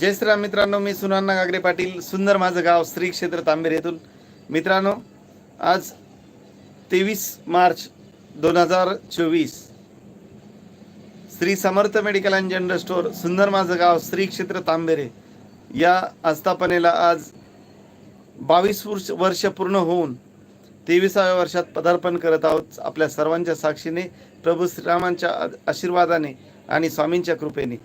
जय श्रीराम मित्रांनो मी सुनान्ना गागरे पाटील. सुंदर माझं गाव श्री क्षेत्र तांबेर येथून. मित्रांनो आज तेवीस मार्च दोन हजार चोवीस. Shri Samarth medical and general store सुंदर माझं गाव श्री क्षेत्र तांबेरे. या आस्थापनेला आज बावीस वर्ष वर्ष पूर्ण होऊन तेविसाव्या वर्षात पदार्पण करत आहोत आपल्या सर्वांच्या साक्षीने प्रभू श्रीरामांच्या आशीर्वादाने आणि स्वामींच्या कृपेने.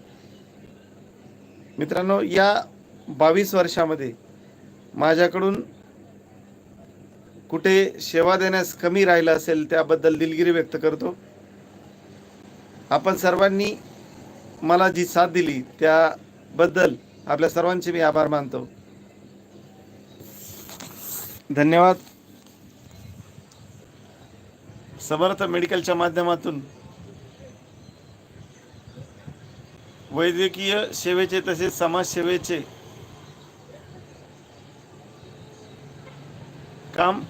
मित्रांनो या बावीस वर्षामध्ये माझ्याकडून कुठे सेवा देण्यास कमी राहिलं असेल त्याबद्दल दिलगिरी व्यक्त करतो. आपण सर्वांनी मला जी साथ दिली त्याबद्दल आपल्या सर्वांचे मी आभार मानतो. धन्यवाद. समर्थ मेडिकलच्या माध्यमातून वैद्यकीय सेवेचे तसेच समाजसेवेचे काम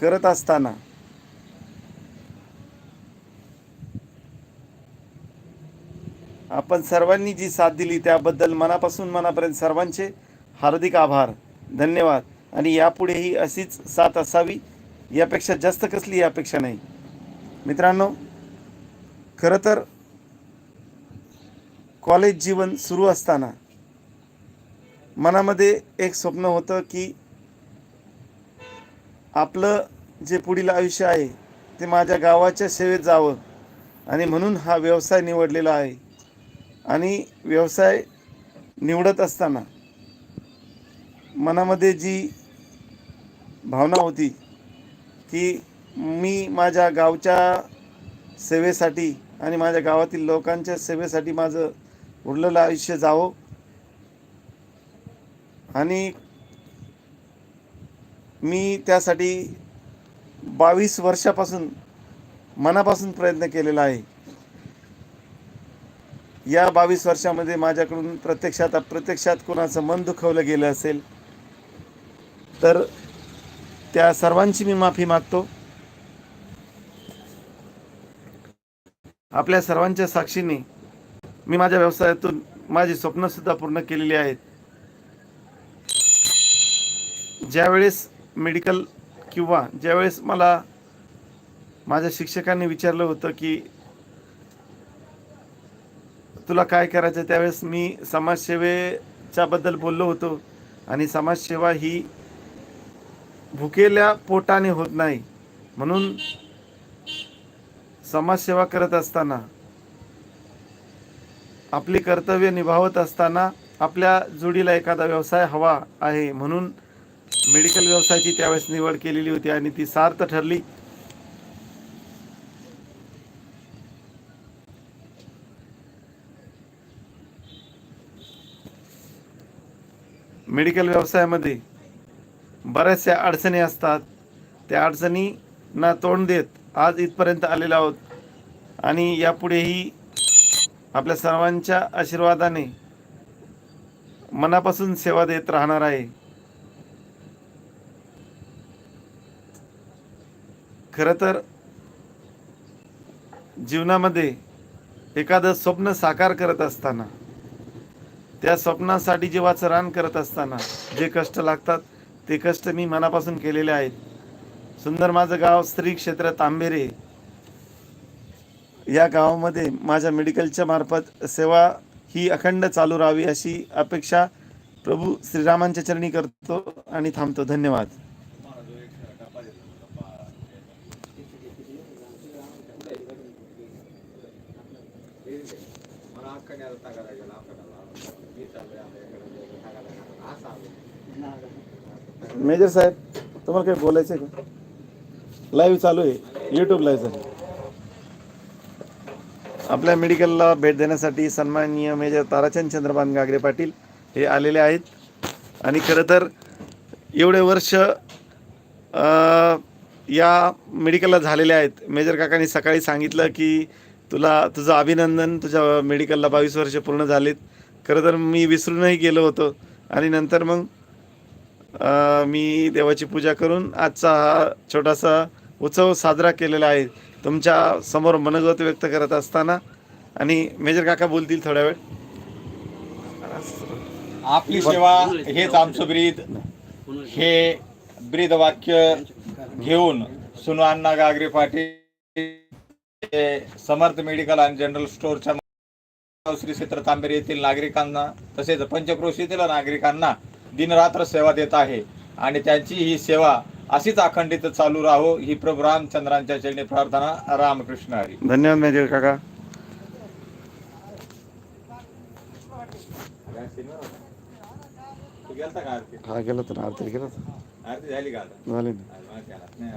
करत असताना आपण सर्वांनी जी साथ दिली त्याबद्दल मनापासून मनापर्यंत सर्वांचे हार्दिक आभार धन्यवाद. आणि यापुढेही अशीच साथ असावी यापेक्षा जास्त कसली अपेक्षा नाही. मित्रांनो खरं तर कॉलेज जीवन सुरू असताना मनामध्ये एक स्वप्न होतं की आपलं जे पुढील आयुष्य आहे ते माझ्या गावाच्या सेवेत जावं आणि म्हणून हा व्यवसाय निवडलेला आहे. आणि व्यवसाय निवडत असताना मनामध्ये जी भावना होती की मी माझ्या गावच्या सेवेसाठी आणि माझ्या गावातील लोकांच्या सेवेसाठी माझं उरलेलं आयुष्य जावो. आणि मी त्यासाठी बावीस वर्षापासून मनापासून प्रयत्न केलेला आहे. या बावीस वर्षामध्ये माझ्याकडून प्रत्यक्षात प्रत्यक्षात कोणाचं मन दुखवलं गेलं असेल तर त्या सर्वांची मी माफी मागतो. आपल्या सर्वांच्या साक्षीने मी माझ्या व्यवसायातून माझी स्वप्नसुद्धा पूर्ण केलेली आहेत. ज्यावेळेस मेडिकल किंवा ज्यावेळेस मला माझ्या शिक्षकांनी विचारलं होतं की तुला काय करायचं त्यावेळेस मी समाजसेवेच्याबद्दल बोललो होतो आणि समाजसेवा ही भुकेल्या पोटाने होत नाही. म्हणून समाजसेवा करत असताना आपली कर्तव्य निभावत असताना आपल्या जोडीला एखादा व्यवसाय हवा आहे म्हणून मेडिकल व्यवसायाची त्यावेळेस निवड केलेली होती आणि ती सार्थ ठरली. मेडिकल व्यवसायामध्ये बऱ्याचशा अडचणी असतात. त्या अडचणींना तोंड देत आज इथपर्यंत आलेलो आहोत. आणि यापुढेही आपल्या सर्वांच्या आशीर्वादाने मनापासून सेवा देत राहणार आहे. खरं तर जीवनामध्ये एखादं स्वप्न साकार करत असताना त्या स्वप्नासाठी जेव्हा रान करत असताना जे कष्ट लागतात ते कष्ट मी मनापासून केलेले आहेत. सुंदर माझं गाव स्त्री क्षेत्र तांबेरे या गावामध्ये माझ्या मेडिकलच्या मार्फत सेवा ही अखंड चालू राहावी अशी अपेक्षा प्रभू श्रीरामांच्या चरणी करतो आणि थांबतो. धन्यवाद. मेजर साहेब तुम्हाला काही बोलायचं आहे का? लाईव्ह चालू आहे. यूट्यूब लाईव्ह चालू आहे. आपल्या मेडिकलला भेट देण्यासाठी सन्माननीय मेजर ताराचंद चंद्रबान गागरे पाटील हे आलेले आहेत. आणि खरं तर एवढे वर्ष या मेडिकलला झालेले आहेत. मेजर काकांनी सकाळी सांगितलं की तुला तुझं अभिनंदन तुझ्या मेडिकलला बावीस वर्ष पूर्ण झालेत. खरं तर मी विसरूनही गेलो होतो. आणि नंतर मग मी देवाची पूजा करून आजचा हा छोटासा उत्सव साजरा केलेला आहे. तुमच्यासमोर मनोगत व्यक्त करत असताना आणि मेजर काका बोलतील थोड्या वेळ. आपली सेवा हेच आमचं ब्रीद. हे ब्रीद वाक्य घेऊन सुनो अण्णा गागरे पाटील समर्थ मेडिकल आणि जनरल स्टोअरच्या श्री क्षेत्र तांबेरे येथील नागरिकांना तसेच पंचक्रोशीतील नागरिकांना दिनरात्र सेवा देत आहे. आणि त्यांची ही सेवा अशीच अखंडित चालू राहो ही प्रभू रामचंद्रांच्या चरणी प्रार्थना रामकृष्ण हरी. धन्यवाद मेजर काका. हा गेलो तर आरती गेलो झाली का झाले नाही